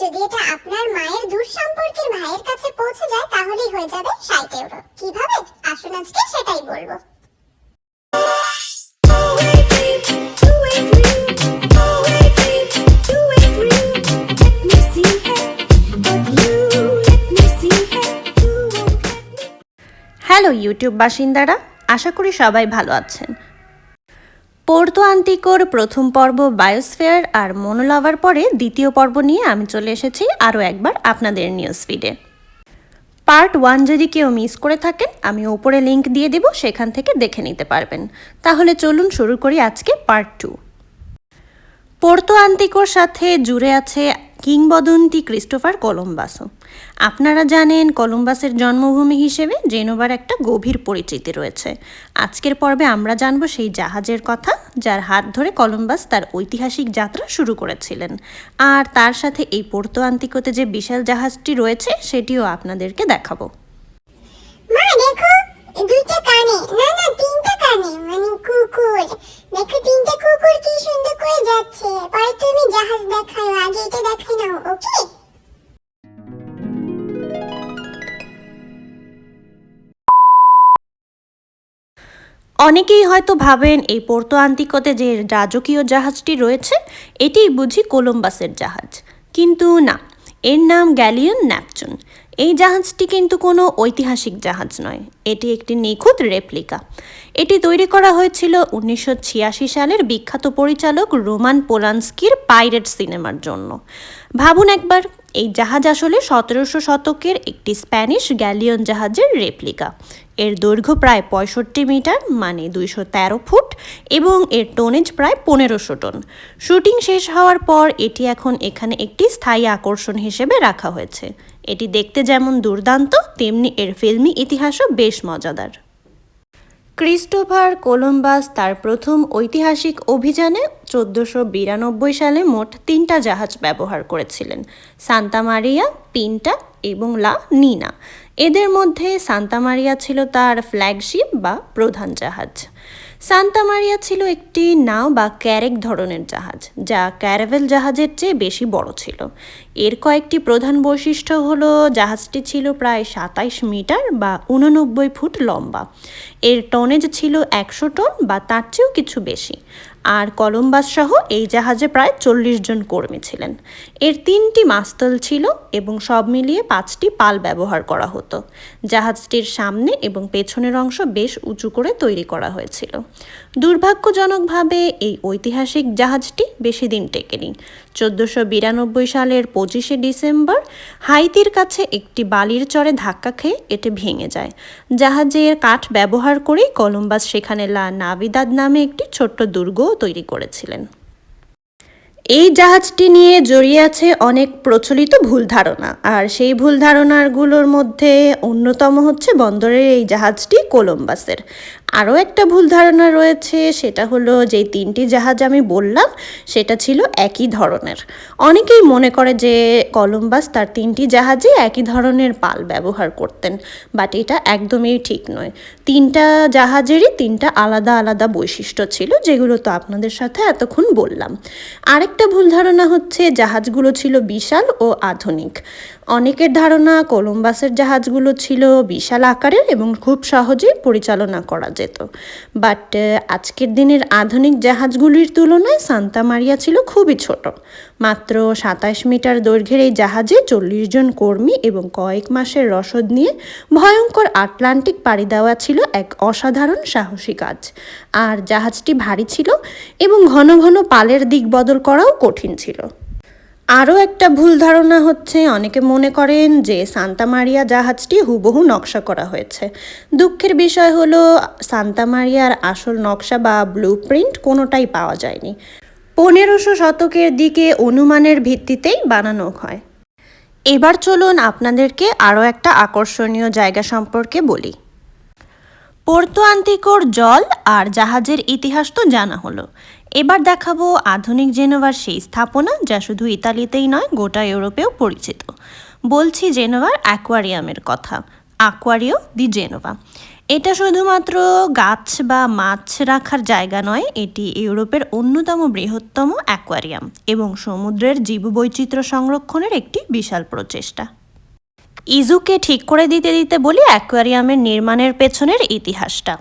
যদি এটা আপনার মায়ের দূর সম্পর্কের ভাইয়ের কাছে পৌঁছে যায়, তাহলেই হয়ে যাবে ষাট ইউরো কীভাবে? আসুন আজকে সেটাই বলব। হ্যালো ইউটিউব বাসিন্দারা, আশা করি সবাই ভালো আছেন। পোর্তো আন্তিকোর প্রথম পর্ব বায়োস্ফিয়ার আর মনোলাভার পরে দ্বিতীয় পর্ব নিয়ে আমি চলে এসেছি আরও একবার আপনাদের নিউজ ফিডে পার্ট ওয়ান যদি কেউ মিস করে থাকেন, আমি ওপরে লিংক দিয়ে দেব, সেখান থেকে দেখে নিতে পারবেন। তাহলে চলুন শুরু করি আজকে পার্ট টু পোর্তো আন্তিকোর সাথে জুড়ে আছে কিংবদন্তি ক্রিস্টোফার কলম্বাসও। আপনারা জানেন কলম্বাসের জন্মভূমি হিসেবে জেনোবার একটা গভীর পরিচিতি রয়েছে। আজকের পর্বে আমরা জানব সেই জাহাজের কথা, যার হাত ধরে কলম্বাস তার ঐতিহাসিক যাত্রা শুরু করেছিলেন। আর তার সাথে এই পোর্তো আন্তিকোতে যে বিশাল জাহাজটি রয়েছে, সেটিও আপনাদেরকে দেখাবো। দেখো না মানে দেখো, তিনটা কুকুর কি সুন্দর করে যাচ্ছে। পরে তুমি জাহাজ দেখাও আগে এটা দেখাই নাও ওকে অনেকেই হয়তো ভাবেন এই পোর্তো আন্তিকতে যে রাজকীয় জাহাজটি রয়েছে, এটিই বুঝি কোলম্বাসের জাহাজ। কিন্তু না, এর নাম গ্যালিয়ন ন্যাপচুন। এই জাহাজটি কিন্তু কোনো ঐতিহাসিক জাহাজ নয়, এটি একটি নিখুঁত রেপ্লিকা। এটি তৈরি করা হয়েছিল উনিশশো ছিয়াশি সালের বিখ্যাত পরিচালক রোমান পোলান্সকির পাইরেট সিনেমার জন্য। ভাবুন একবার, এই জাহাজ আসলে সতেরোশো শতকের একটি স্প্যানিশ গ্যালিয়ন জাহাজের রেপ্লিকা। এর দৈর্ঘ্য প্রায় পঁয়ষট্টি মিটার মানে দুইশো তেরো ফুট, এবং এর টোনেজ প্রায় পনেরোশো টন। শুটিং শেষ হওয়ার পর এটি এখন এখানে একটি স্থায়ী আকর্ষণ হিসেবে রাখা হয়েছে। এটি দেখতে যেমন দুর্দান্ত, তেমনি এর ফিল্মি ইতিহাসও বেশ মজাদার। ক্রিস্টোফার কোলম্বাস তার প্রথম ঐতিহাসিক অভিযানে চোদ্দোশো বিরানব্বই সালে মোট তিনটা জাহাজ ব্যবহার করেছিলেন, সান্তা মারিয়া, পিন্টা এবং লা নিনা। এদের মধ্যে সান্তা মারিয়া ছিল তার ফ্ল্যাগশিপ বা প্রধান জাহাজ। সান্তা মারিয়া ছিল একটি নাও বা ক্যারেক ধরনের জাহাজ, যা ক্যারাভেল জাহাজের চেয়ে বেশি বড় ছিল। এর কয়েকটি প্রধান বৈশিষ্ট্য হলো, জাহাজটি ছিল প্রায় সাতাইশ মিটার বা উননব্বই ফুট লম্বা। এর টনেজ ছিল একশো টন বা তার চেয়েও কিছু বেশি। আর কলম্বাস সহ এই জাহাজে প্রায় চল্লিশ জন কর্মী ছিলেন। এর তিনটি মাস্তল ছিল এবং সব মিলিয়ে পাঁচটি পাল ব্যবহার করা হতো। জাহাজটির সামনে এবং পেছনের অংশ বেশ উঁচু করে তৈরি করা হয়েছিল। দুর্ভাগ্যজনকভাবে এই ঐতিহাসিক জাহাজটি বেশি দিন টেকেনি। চোদ্দোশো বিরানব্বই সালের পঁচিশে ডিসেম্বর হাইতির কাছে একটি বালির চরে ধাক্কা খেয়ে এটি ভেঙে যায়। জাহাজের কাঠ ব্যবহার করেই কলম্বাস সেখানে লা নাভিদাদ নামে একটি ছোট্ট দুর্গও তৈরি করেছিলেন। এই জাহাজটি নিয়ে জড়িয়ে আছে অনেক প্রচলিত ভুল ধারণা, আর সেই ভুল ধারণাগুলোর মধ্যে অন্যতম হচ্ছে বন্দরের এই জাহাজটি কোলম্বাসের। আরও একটা ভুল ধারণা রয়েছে, সেটা হলো যে তিনটি জাহাজ আমি বললাম, সেটা ছিল একই ধরনের। অনেকেই মনে করে যে কলম্বাস তার তিনটি জাহাজে একই ধরনের পাল ব্যবহার করতেন, বাট এটা একদমই ঠিক নয়। তিনটা জাহাজেরই তিনটা আলাদা আলাদা বৈশিষ্ট্য ছিল, যেগুলো তো আপনাদের সাথে এতক্ষণ বললাম। আরেকটা ভুল ধারণা হচ্ছে জাহাজগুলো ছিল বিশাল ও আধুনিক। অনেকের ধারণা কলম্বাসের জাহাজগুলো ছিল বিশাল আকারের এবং খুব সহজেই পরিচালনা করা যেত। বাট আজকের দিনের আধুনিক জাহাজগুলির তুলনায় সান্তা মারিয়া ছিল খুবই ছোট। মাত্র সাতাশ মিটার দৈর্ঘ্যের এই জাহাজে চল্লিশ জন কর্মী এবং কয়েক মাসের রসদ নিয়ে ভয়ঙ্কর আটলান্টিক পাড়ি দেওয়া ছিল এক অসাধারণ সাহসী কাজ। আর জাহাজটি ভারী ছিল এবং ঘন ঘন পালের দিক বদল করাও কঠিন ছিল। আরও একটা ভুল ধারণা হচ্ছে, অনেকে মনে করেন যে সান্তা মারিয়া জাহাজটি হুবহু নকশা করা হয়েছে। দুঃখের বিষয় হলো, সান্তা মারিয়ার আসল নকশা বা ব্লু প্রিন্ট কোনোটাই পাওয়া যায়নি। পনেরোশো শতকের দিকে অনুমানের ভিত্তিতেই বানানো হয়। এবার চলুন আপনাদেরকে আরও একটা আকর্ষণীয় জায়গা সম্পর্কে বলি। পোর্তো আন্তিকোর জল আর জাহাজের ইতিহাস তো জানা হলো। এবার দেখাবো আধুনিক জেনোভার সেই স্থাপনা যা শুধু ইতালিতেই নয়, গোটা ইউরোপেও পরিচিত। বলছি জেনোভার অ্যাকোয়ারিয়ামের কথা। Acquario di Genova. এটা শুধুমাত্র গাছ বা মাছ রাখার জায়গা নয়, এটি ইউরোপের অন্যতম বৃহত্তম অ্যাকোয়ারিয়াম এবং সমুদ্রের জীববৈচিত্র্য সংরক্ষণের একটি বিশাল প্রচেষ্টা। ইজুকে ঠিক করে দিতে দিতে বলি অ্যাকোয়ারিয়ামের নির্মাণের পেছনের ইতিহাসটা।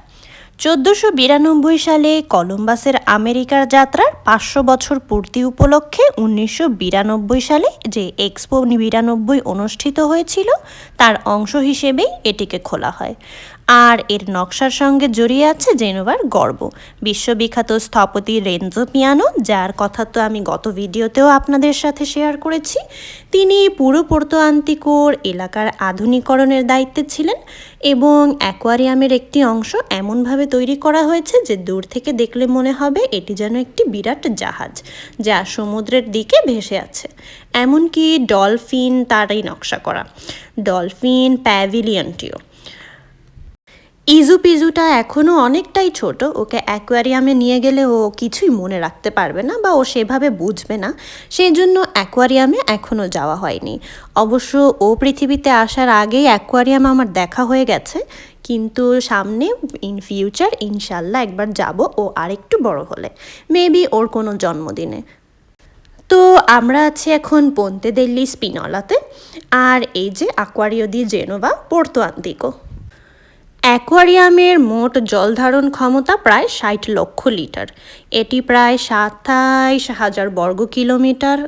চোদ্দোশো বিরানব্বই সালে কলম্বাসের আমেরিকার যাত্রার পাঁচশো বছর পূর্তি উপলক্ষে উনিশশো বিরানব্বই সালে যে এক্সপো বিরানব্বই অনুষ্ঠিত হয়েছিল, তার অংশ হিসেবেই এটিকে খোলা হয়। আর এর নকশার সঙ্গে জড়িয়ে আছে জেনোভার গর্ব। বিশ্ববিখ্যাত স্থপতি রেঞ্জো পিয়ানো, যার কথা তো আমি গত ভিডিওতেও আপনাদের সাথে শেয়ার করেছি, তিনি পুরো পোর্তো আন্তিকোর এলাকার আধুনিকরণের দায়িত্বে ছিলেন। এবং অ্যাকোয়ারিয়ামের একটি অংশ এমনভাবে তৈরি করা হয়েছে যে দূর থেকে দেখলে মনে হবে এটি যেন একটি বিরাট জাহাজ, যা সমুদ্রের দিকে ভেসে আছে। এমনকি ডলফিন তারই নকশা করা। ডলফিন প্যাভিলিয়নটিও। ইজু পিজুটা এখনও অনেকটাই ছোট, ওকে অ্যাকোয়ারিয়ামে নিয়ে গেলে ও কিছুই মনে রাখতে পারবে না বা ও সেভাবে বুঝবে না সেই জন্য অ্যাকোয়ারিয়ামে এখনও যাওয়া হয়নি। অবশ্য ও পৃথিবীতে আসার আগেই অ্যাকোয়ারিয়াম আমার দেখা হয়ে গেছে, কিন্তু সামনে ইন ফিউচার ইনশাল্লাহ একবার যাব ও আরেকটু বড় হলে মেবি ওর কোনো জন্মদিনে। তো আমরা আছি এখন পন্তে দিল্লি স্পিনলাতে আর এই যে অ্যাকোয়ারিও দি জেনোভা পোর্তো আন্তিকো অ্যাকোয়ারিয়ামের মোট জল ধারণ ক্ষমতা প্রায় ষাট লক্ষ লিটার। এটি প্রায় সাতাইশ হাজার বর্গ কিলোমিটার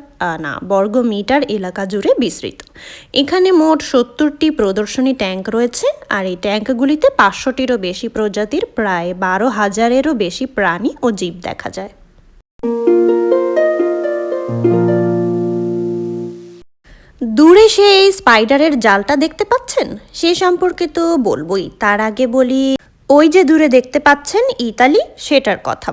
না, বর্গ মিটার এলাকা জুড়ে বিস্তৃত। এখানে মোট সত্তরটি প্রদর্শনী ট্যাঙ্ক রয়েছে, আর এই ট্যাঙ্কগুলিতে পাঁচশোটিরও বেশি প্রজাতির, প্রায় বারো হাজারেরও বেশি প্রাণী ও জীব দেখা যায়। দূরে সেই স্পাইডারের জালটা দেখতে পাচ্ছেন? সে সম্পর্কে তো বলবোই। তার আগে বলি, ওই যে দূরে দেখতে পাচ্ছেন ইতালি, সেটার কথা।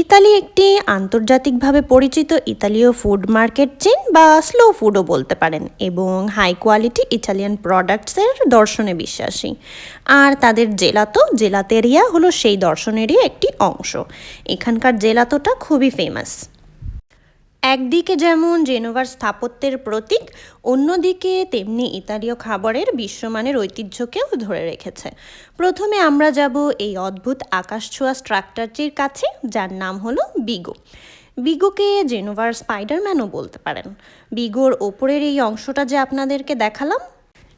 ইতালি একটি আন্তর্জাতিকভাবে পরিচিত ইতালীয় ফুড মার্কেট চেন বা স্লো ফুডও বলতে পারেন এবং হাই কোয়ালিটি ইটালিয়ান প্রোডাক্টসের দর্শনে বিশ্বাসী। আর তাদের জেলাতো, জেলাতেরিয়া হলো সেই দর্শনেরই একটি অংশ। এখানকার জেলাতোটা খুবই ফেমাস একদিকে যেমন জেনোভার স্থাপত্যের প্রতীক, অন্যদিকে তেমনি ইতালীয় খাবারের বিশ্বমানের ঐতিহ্যকেও ধরে রেখেছে। প্রথমে আমরা যাব এই অদ্ভুত আকাশছোঁয়া স্ট্রাকচারটির কাছে, যার নাম হলো বিগো। বিগোকে জেনোভার স্পাইডারম্যানও বলতে পারেন। বিগোর ওপরের এই অংশটা যে আপনাদেরকে দেখালাম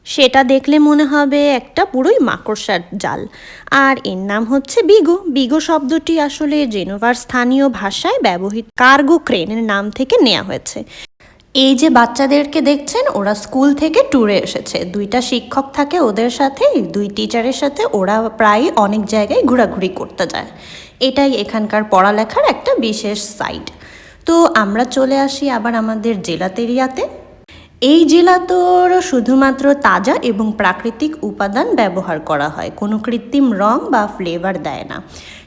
সেটা দেখলে মনে হবে একটা পুরোই মাকড়সার জাল। আর এর নাম হচ্ছে বিগো। বিগো শব্দটি আসলে জেনোভার স্থানীয় ভাষায় ব্যবহৃত কার্গো ক্রেনের নাম থেকে নেওয়া হয়েছে। এই যে বাচ্চাদেরকে দেখছেন, ওরা স্কুল থেকে ট্যুরে এসেছে। দুইটা শিক্ষক থাকে ওদের সাথে, দুই টিচারের সাথে। ওরা প্রায় অনেক জায়গায় ঘোরাঘুরি করতে যায়। এটাই এখানকার পড়ালেখার একটা বিশেষ সাইড তো আমরা চলে আসি আবার আমাদের জেলাতেরিয়াতে এই জেলাতোর শুধুমাত্র তাজা এবং প্রাকৃতিক উপাদান ব্যবহার করা হয়। কোনো কৃত্রিম রং বা ফ্লেভার দেয় না।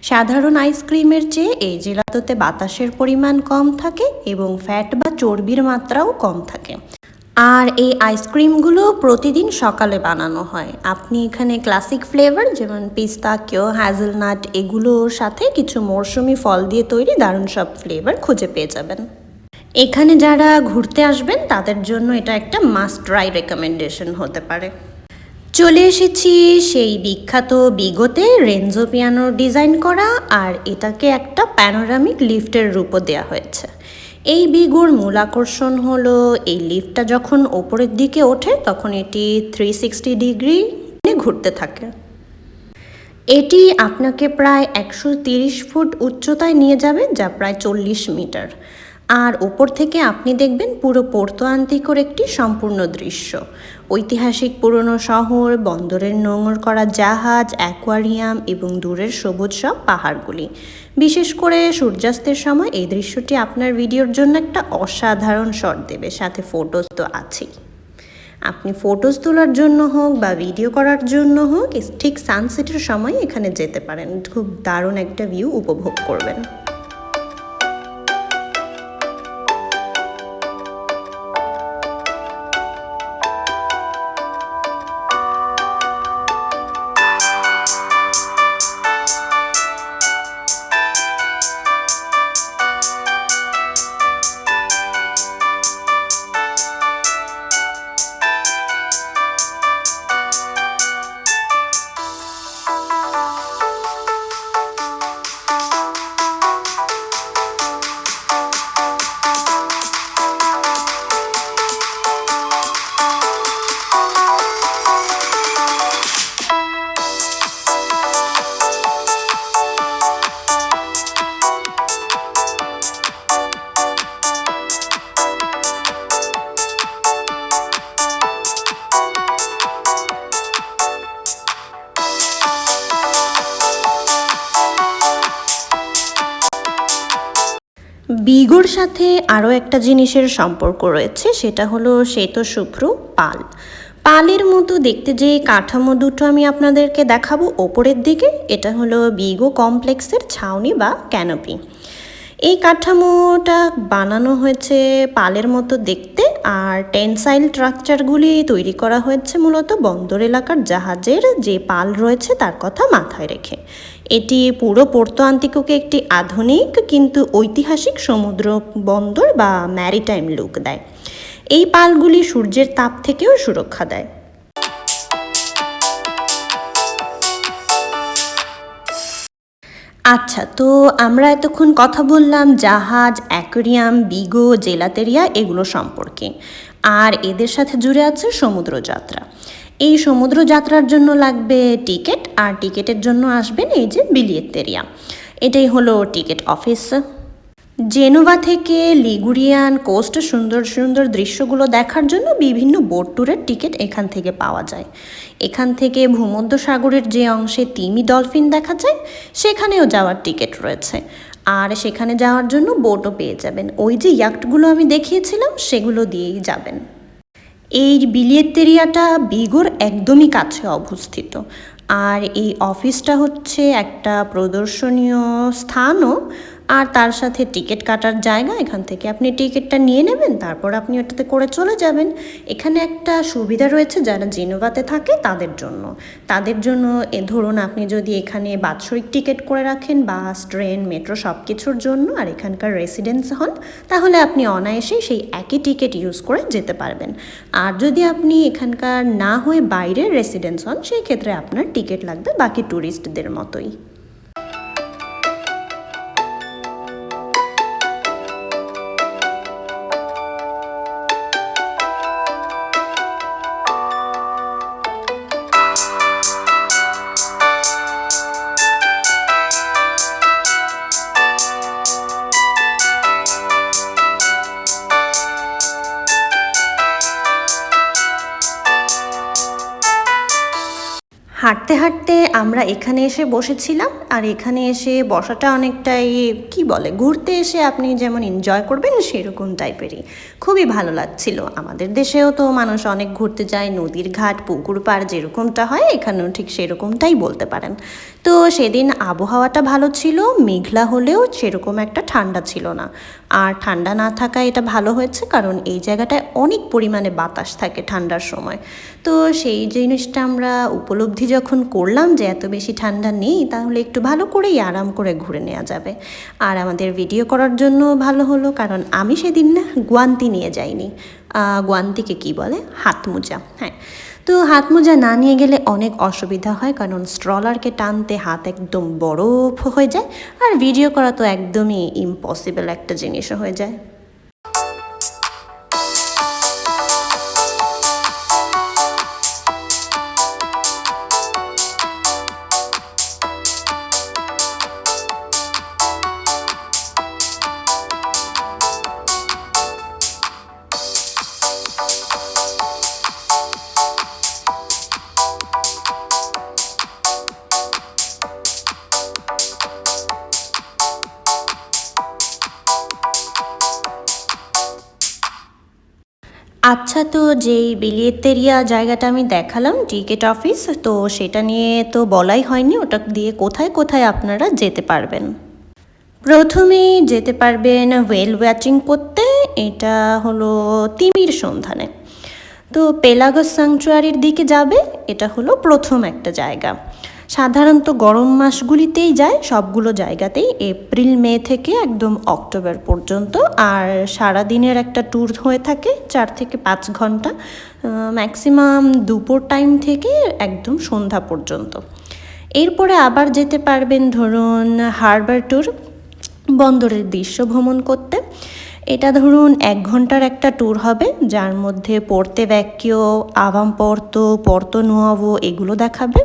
সাধারণ আইসক্রিমের চেয়ে এই জেলাতোতে বাতাসের পরিমাণ কম থাকে এবং ফ্যাট বা চর্বির মাত্রাও কম থাকে। আর এই আইসক্রিমগুলো প্রতিদিন সকালে বানানো হয়। আপনি এখানে ক্লাসিক ফ্লেভার যেমন পিস্তা কেও হ্যাজেলনাট এগুলোর সাথে কিছু মরশুমি ফল দিয়ে তৈরি দারুণ সব ফ্লেভার খুঁজে পেয়ে যাবেন। এখানে যারা ঘুরতে আসবেন, তাদের জন্য এটা একটা মাস্ট ট্রাই রেকমেন্ডেশন হতে পারে। চলে এসেছি সেই বিখ্যাত বিগতে রেঞ্জো পিয়ানোর ডিজাইন করা, আর এটাকে একটা প্যানোরামিক লিফটের রূপও দেওয়া হয়েছে। এই বিগুর মূল আকর্ষণ হলো, এই লিফটটা যখন ওপরের দিকে ওঠে, তখন এটি থ্রি সিক্সটি ডিগ্রি ঘুরতে থাকে। এটি আপনাকে প্রায় একশো ফুট উচ্চতায় নিয়ে যাবে, যা প্রায় চল্লিশ মিটার। আর ওপর থেকে আপনি দেখবেন পুরো পোর্তো আন্তিকোর একটি সম্পূর্ণ দৃশ্য। ঐতিহাসিক পুরনো শহর, বন্দরের নোঙর করা জাহাজ, অ্যাকোয়ারিয়াম এবং দূরের সবুজ সব পাহাড়গুলি। বিশেষ করে সূর্যাস্তের সময় এই দৃশ্যটি আপনার ভিডিওর জন্য একটা অসাধারণ শট দেবে, সাথে ফটোজ তো আছেই। আপনি ফটোজ তোলার জন্য হোক বা ভিডিও করার জন্য হোক ঠিক সানসেটের সময় এখানে যেতে পারেন। খুব দারুণ একটা ভিউ উপভোগ করবেন। বিগোর সাথে আরও একটা জিনিসের সম্পর্ক রয়েছে, সেটা হলো শ্বেত শুভ্র পাল। পালের মতো দেখতে যে কাঠামো দুটো আমি আপনাদেরকে দেখাবো, ওপরের দিকে এটা হলো বিগো কমপ্লেক্সের ছাউনি বা ক্যানোপি। এই কাঠামোটা বানানো হয়েছে পালের মতো দেখতে আর টেনসাইল স্ট্রাকচারগুলি তৈরি করা হয়েছে মূলত বন্দর এলাকার জাহাজের যে পাল রয়েছে তার কথা মাথায় রেখে। এটি পুরো পোর্তো আন্তিকোকে একটি আধুনিক কিন্তু ঐতিহাসিক সমুদ্র বন্দর বা ম্যারিটাইম লুক দেয়। এই পালগুলি সূর্যের তাপ থেকেও সুরক্ষা দেয়। আচ্ছা তো আমরা এতক্ষণ কথা বললাম জাহাজ, অ্যাকোরিয়াম, বিগো, জেলাতেরিয়া এগুলো সম্পর্কে। আর এদের সাথে জুড়ে আছে সমুদ্রযাত্রা। এই সমুদ্রযাত্রার জন্য লাগবে টিকিট, আর টিকিটের জন্য আসবেন এই যে বিলিয়েতেরিয়া। এটাই হলো টিকিট অফিস। জেনোভা থেকে লিগুরিয়ান কোস্ট সুন্দর সুন্দর দৃশ্যগুলো দেখার জন্য বিভিন্ন বোট ট্যুরের টিকিট এখান থেকে পাওয়া যায়। এখান থেকে ভূমধ্য সাগরের যে অংশে তিমি ডলফিন দেখা যায়, সেখানেও যাওয়ার টিকিট রয়েছে। আর সেখানে যাওয়ার জন্য বোটও পেয়ে যাবেন। ওই যে ইয়াক্টগুলো আমি দেখিয়েছিলাম, সেগুলো দিয়েই যাবেন। এই বিলিয়েতেরিয়াটা বিগোর একদমই কাছে অবস্থিত। আর এই অফিসটা হচ্ছে একটা প্রদর্শনীয় স্থানও। আর তার সাথে টিকিট কাটার জায়গা এখান থেকে। আপনি টিকিটটা নিয়ে নেবেন, তারপর আপনি ওটাতে করে চলে যাবেন। এখানে একটা সুবিধা রয়েছে, যারা জেনোভাতে থাকে তাদের জন্য। তাদের জন্য এ ধরুন, আপনি যদি এখানে বাৎসরিক টিকিট করে রাখেন, বাস, ট্রেন, মেট্রো সব কিছুর জন্য আর এখানকার রেসিডেন্স হন, তাহলে আপনি অনায়াসেই সেই একই টিকিট ইউজ করে যেতে পারবেন। আর যদি আপনি এখানকার না হয়ে বাইরের রেসিডেন্স হন, সেই ক্ষেত্রে আপনার টিকিট লাগবে বাকি ট্যুরিস্টদের মতোই। হাঁটতে হাঁটতে আমরা এখানে এসে বসেছিলাম, আর এখানে এসে বসাটা অনেকটাই, কি বলে, ঘুরতে এসে আপনি যেমন এনজয় করবেন সেরকম টাইপেরই। খুবই ভালো লাগছিল। আমাদের দেশেও তো মানুষ অনেক ঘুরতে যায়, নদীর ঘাট, পুকুর পাড় যেরকমটা হয়, এখানেও ঠিক সেরকমটাই বলতে পারেন। তো সেদিন আবহাওয়াটা ভালো ছিল, মেঘলা হলেও সেরকম একটা ঠান্ডা ছিল না। আর ঠান্ডা না থাকা এটা ভালো হয়েছে কারণ এই জায়গাটায় অনেক পরিমাণে বাতাস থাকে ঠান্ডার সময়। তো সেই জিনিসটা আমরা উপলব্ধি যখন করলাম যে এত বেশি ঠান্ডা নেই, তাহলে একটু ভালো করেই আরাম করে ঘুরে নেওয়া যাবে। আর আমাদের ভিডিও করার জন্য ভালো হলো কারণ আমি সেদিন না গুয়ান্তি নিয়ে যাইনি। গুয়ান্তিকে কি বলে? হাত মোজা হ্যাঁ। তো হাত মোজা না নিয়ে গেলে অনেক অসুবিধা হয়, কারণ স্ট্রলারকে টানতে হাত একদম বরফ হয়ে যায়, আর ভিডিও করা তো একদমই ইম্পসিবল একটা জিনিসও হয়ে যায়। আচ্ছা তো যেই বিলিয়েতেরিয়া জায়গাটা আমি দেখালাম টিকিট অফিস তো সেটা নিয়ে তো বলাই হয়নি, ওটা দিয়ে কোথায় কোথায় আপনারা যেতে পারবেন। প্রথমেই যেতে পারবেন ওয়েল ওয়াচিং করতে, এটা হলো তিমির সন্ধানে। তো পেলাগস স্যাংচুয়ারির দিকে যাবে, এটা হলো প্রথম একটা জায়গা। সাধারণত গরম মাসগুলিতেই যায়, সবগুলো জায়গাতেই এপ্রিল, মে থেকে একদম অক্টোবর পর্যন্ত। আর সারা দিনের একটা ট্যুর হয়ে থাকে চার থেকে পাঁচ ঘণ্টা ম্যাক্সিমাম দুপুর টাইম থেকে একদম সন্ধ্যা পর্যন্ত। এরপরে আবার যেতে পারবেন ধরুন হারবার ট্যুর, বন্দরের দৃশ্য ভ্রমণ করতে। এটা ধরুন এক ঘণ্টার একটা ট্যুর হবে, যার মধ্যে পড়তে ব্যাকিও আভাম পর্ত পর্ত নোয়াভো এগুলো দেখাবে।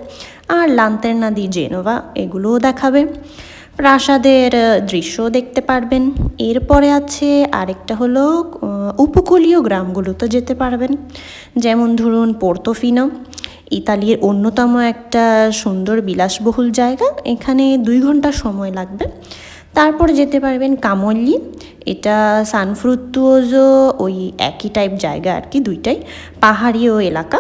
আর লান্তেরনা দি জেনোভা এগুলোও দেখাবে। প্রাসাদের আহ, দৃশ্যও দেখতে পারবেন। এরপরে আছে আরেকটা হলো উপকূলীয় গ্রামগুলোতে যেতে পারবেন। যেমন ধরুন পোর্তোফিনো ইতালির অন্যতম একটা সুন্দর বিলাসবহুল জায়গা। এখানে দুই ঘণ্টা সময় লাগবে। তারপর যেতে পারবেন কামল্লি। এটা সানফ্রুতুওজো ওই একই টাইপ জায়গা আর কি দুইটাই। পাহাড়িও এলাকা।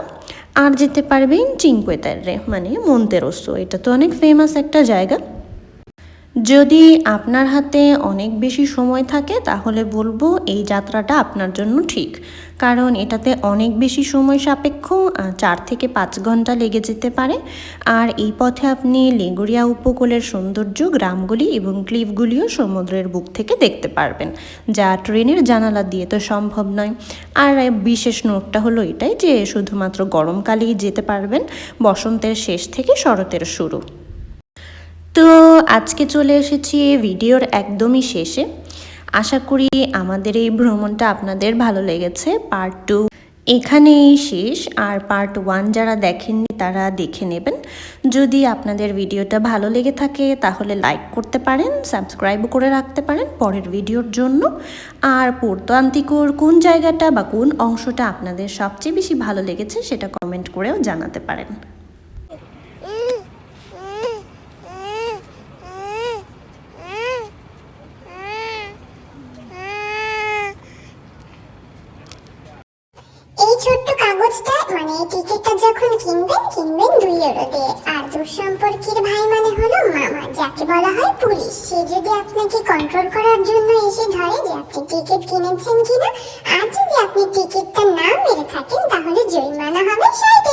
আর যেতে পারবেন চিংকুয়েতারে মানে মন্তেরোসো এটা তো অনেক ফেমাস একটা জায়গা। যদি আপনার হাতে অনেক বেশি সময় থাকে, তাহলে বলব এই যাত্রাটা আপনার জন্য ঠিক। কারণ এটাতে অনেক বেশি সময় সাপেক্ষ চার থেকে পাঁচ ঘণ্টা লেগে যেতে পারে। আর এই পথে আপনি লেগুড়িয়া উপকূলের সৌন্দর্য, গ্রামগুলি এবং ক্লিফগুলিও সমুদ্রের বুক থেকে দেখতে পারবেন। যা ট্রেনের জানালা দিয়ে তো সম্ভব নয়। আর বিশেষ নোটটা হলো এটাই যে, শুধুমাত্র গরমকালেই যেতে পারবেন। বসন্তের শেষ থেকে শরতের শুরু। তো আজকে চলে এসেছি ভিডিওর একদমই শেষে। আশা করি আমাদের এই ভ্রমণটা আপনাদের ভালো লেগেছে। পার্ট টু এখানেই শেষ। আর পার্ট ওয়ান যারা দেখেননি, তারা দেখে নেবেন। যদি আপনাদের ভিডিওটা ভালো লেগে থাকে, তাহলে লাইক করতে পারেন সাবস্ক্রাইবও করে রাখতে পারেন পরের ভিডিওর জন্য। আর পোর্তো আন্তিকোর কোন জায়গাটা বা কোন অংশটা আপনাদের সবচেয়ে বেশি ভালো লেগেছে, সেটা কমেন্ট করেও জানাতে পারেন এই ছোট্ট কাগজটা মানে এই টিকিটটা যখন কিনবেন কিনবেন দুই ইউরো দিয়ে আর দুঃসম্পর্কের ভাই মানে হলো মামা, যাকে বলা হয় পুলিশ। সে যদি আপনাকে কন্ট্রোল করার জন্য এসে ধরে যে আপনি টিকিট কিনেছেন কিনা, আর যদি আপনি টিকিটটা না মেরে থাকেন, তাহলে জরিমানা হবে ষাট